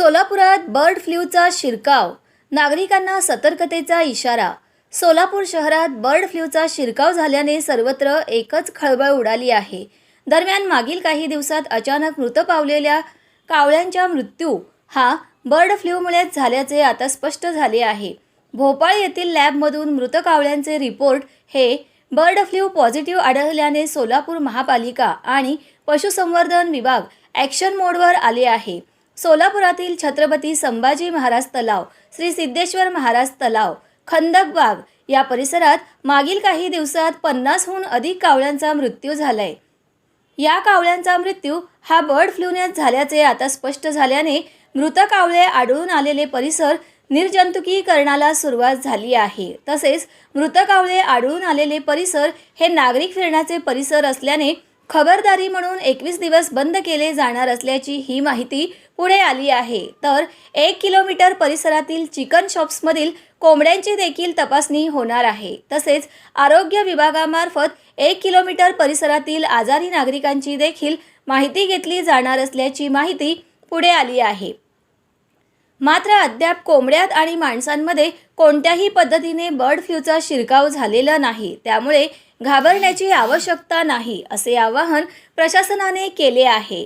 सोलापुरात बर्ड फ्ल्यूचा शिरकाव नागरिकांना सतर्कतेचा इशारा. सोलापूर शहरात बर्ड फ्ल्यूचा शिरकाव झाल्याने सर्वत्र एकच खळबळ उडाली आहे. दरम्यान मागील काही दिवसात अचानक मृत पावलेल्या कावळ्यांचा मृत्यू हा बर्ड फ्ल्यूमुळेच झाल्याचे आता स्पष्ट झाले आहे. भोपाळ येथील लॅबमधून मृत कावळ्यांचे रिपोर्ट हे बर्ड फ्ल्यू पॉझिटिव्ह आढळल्याने सोलापूर महापालिका आणि पशुसंवर्धन विभाग ॲक्शन मोडवर आले आहे. सोलापुरातील छत्रपती संभाजी महाराज तलाव श्री सिद्धेश्वर महाराज तलाव खंदकबाग या परिसरात मागील काही दिवसात पन्नासहून अधिक कावळ्यांचा मृत्यू झालाय. या कावळ्यांचा मृत्यू हा बर्ड फ्लूने झाल्याचे आता स्पष्ट झाल्याने मृत कावळे आढळून आलेले परिसर निर्जंतुकीकरणाला सुरुवात झाली आहे. तसेच मृत कावळे आढळून आलेले परिसर हे नागरिक फिरण्याचे परिसर असल्याने खबरदारी म्हणून एकवीस दिवस बंद केले जाणार असल्याची ही माहिती पुढे आली आहे. तर एक किलोमीटर परिसरातील चिकन शॉप्समधील कोंबड्यांची देखील तपासणी होणार आहे. तसेच आरोग्य विभागामार्फत एक किलोमीटर परिसरातील आजारी नागरिकांची देखील माहिती घेतली जाणार असल्याची माहिती पुढे आली आहे. मात्र अद्याप कोंबड्यात आणि माणसांमध्ये कोणत्याही पद्धतीने बर्ड फ्लूचा शिरकाव झालेला नाही. त्यामुळे घाबरण्याची आवश्यकता नाही असे आवाहन प्रशासनाने केले आहे.